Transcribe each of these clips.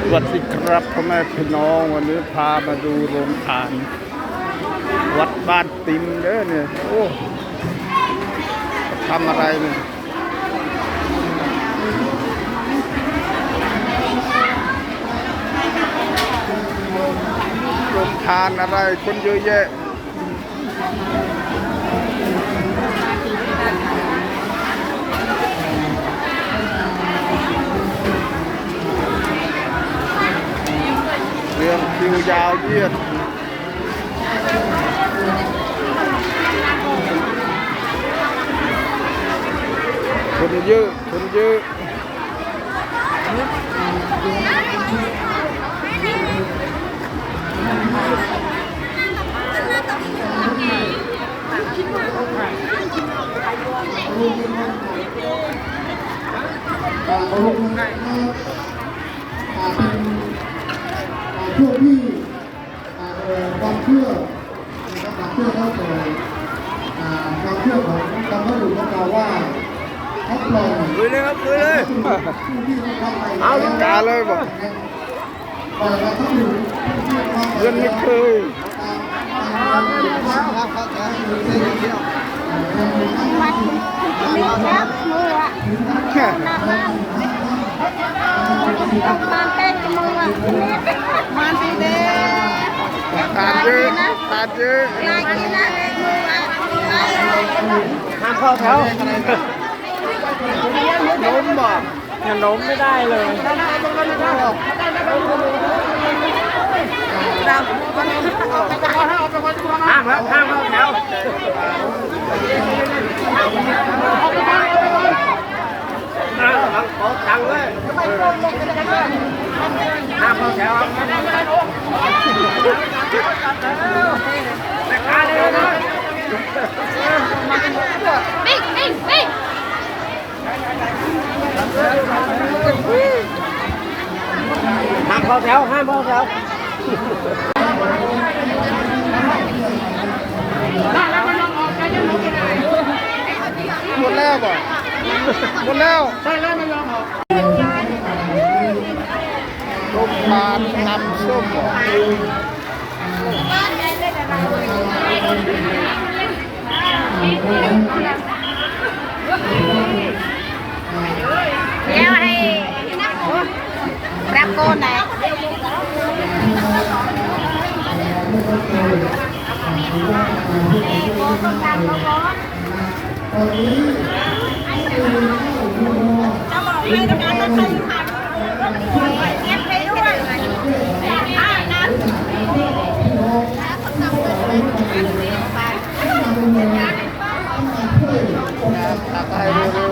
สวัสดีครับพ่อแม่พี่น้องวันนี้พามาดูโรงทาน วัดบ้านติมเด้อเนี่ยโอ้ทำอะไรเนี่ยโรงทานอะไรคนเยอะแยะ เรียง คิวยาวเยียดคนเยอะคนเยอะอ่าเป็นอ่า ช่วงที่อ่าเอ่อความเชื่อนะครับความเชื่อเข้าสู่ความเชื่อของบรรพบุรุษของเราว่าเขาปล่อยลุยเลยครับลุยเลยผู้ที่เข้าไปเอาลูกกาเลยบอกปล่อยบรรพบุรุษผู้ที่เข้าไปเพื่อนไม่เคยนี่ครับมืออะหน้าบ้านต้อง มาเต้นกับมืออะมาสิเด้ทานเยอะทาเยอะลายกินนะเด็กมืออะห้ามเข้าแถวขนมบอกขนมไม่ได้เลยห้ามครับห้ามเข้าแถวห้าขอตังค์เลย ห้ามเข้าแถวครับแม่ค้าเร็วนะปิ๊กปิ๊กปิ๊กห้ามเข้าแถวห้ามเข้าแถวหมดแล้วบ่หมดแล้วใช่แล้วไม่ยอมออก ลูกปลาตำส้มบ่แล้วให้รับโกนไหน ตัก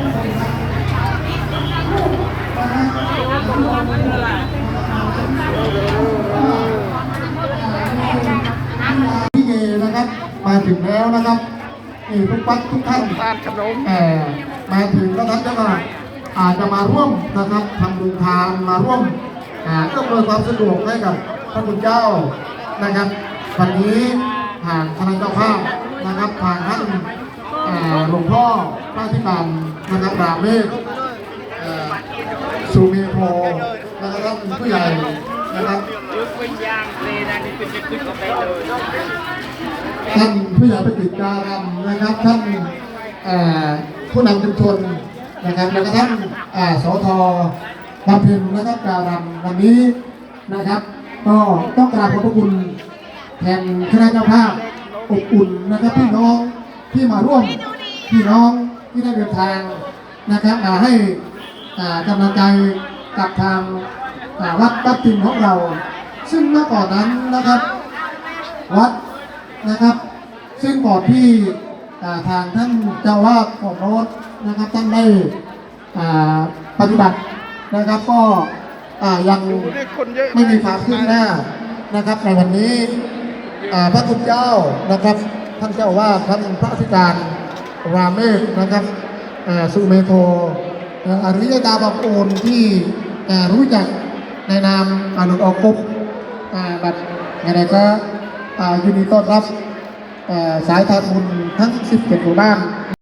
กนะครับ มาถึงแล้วนะครับนี่ทุกวัดทุกท่านทานขนมเอ่อมาถึงแล้วท่านก็อาจจะมาร่วมนะครับทำบุญทานมาร่วมอ่าเอื้อมหน่วยความสะดวกให้กับท่านคุณเจ้านะครับวันนี้ทางคณะเจ้าภาพนะครับทางท่านอ่าหลวงพ่อพระธิการนะครับรามเมศเอ่อ สุเมโพนะครับท่านผู้ใหญ่นะครับท่านผู้ใหญ่ประกิจการรำนะครับท่านผู้นำชุมชนนะครับแล้วก็ท่านเอ่อสทบำเพ็ญนะครับการรำวันนี้นะครับ ก็ต้องกราบขอบพระคุณแทนคณะเจ้าภาพอบอุ่นนะครับพี่น้องที่มาร่วมพี่น้องที่ได้เดินทางนะครับมาให้ กำลังใจกับทางวัดวัดติมของเรา ซึ่งเมื่อก่อนนั้นนะครับ วัดนะครับ ซึ่งก่อนที่าทางท่านเจ้าวาดของโน้ตนะครับท่านได้ปฏิบัตินะครับก็ยังยไม่มีความคืบหน้านะครับ ในวันนี้พระคุณเจ้านะครับ ท่านเจ้าว่าท่านพระอธิการราเมศนะครับสุเมโท อริยดาบางโอนที่รู้จักในนามอนุออกกุ๊บอ่าแบบยังไงก็ยินดีต้อนรับสายทานบุญทั้ง 17หมู่บ้าน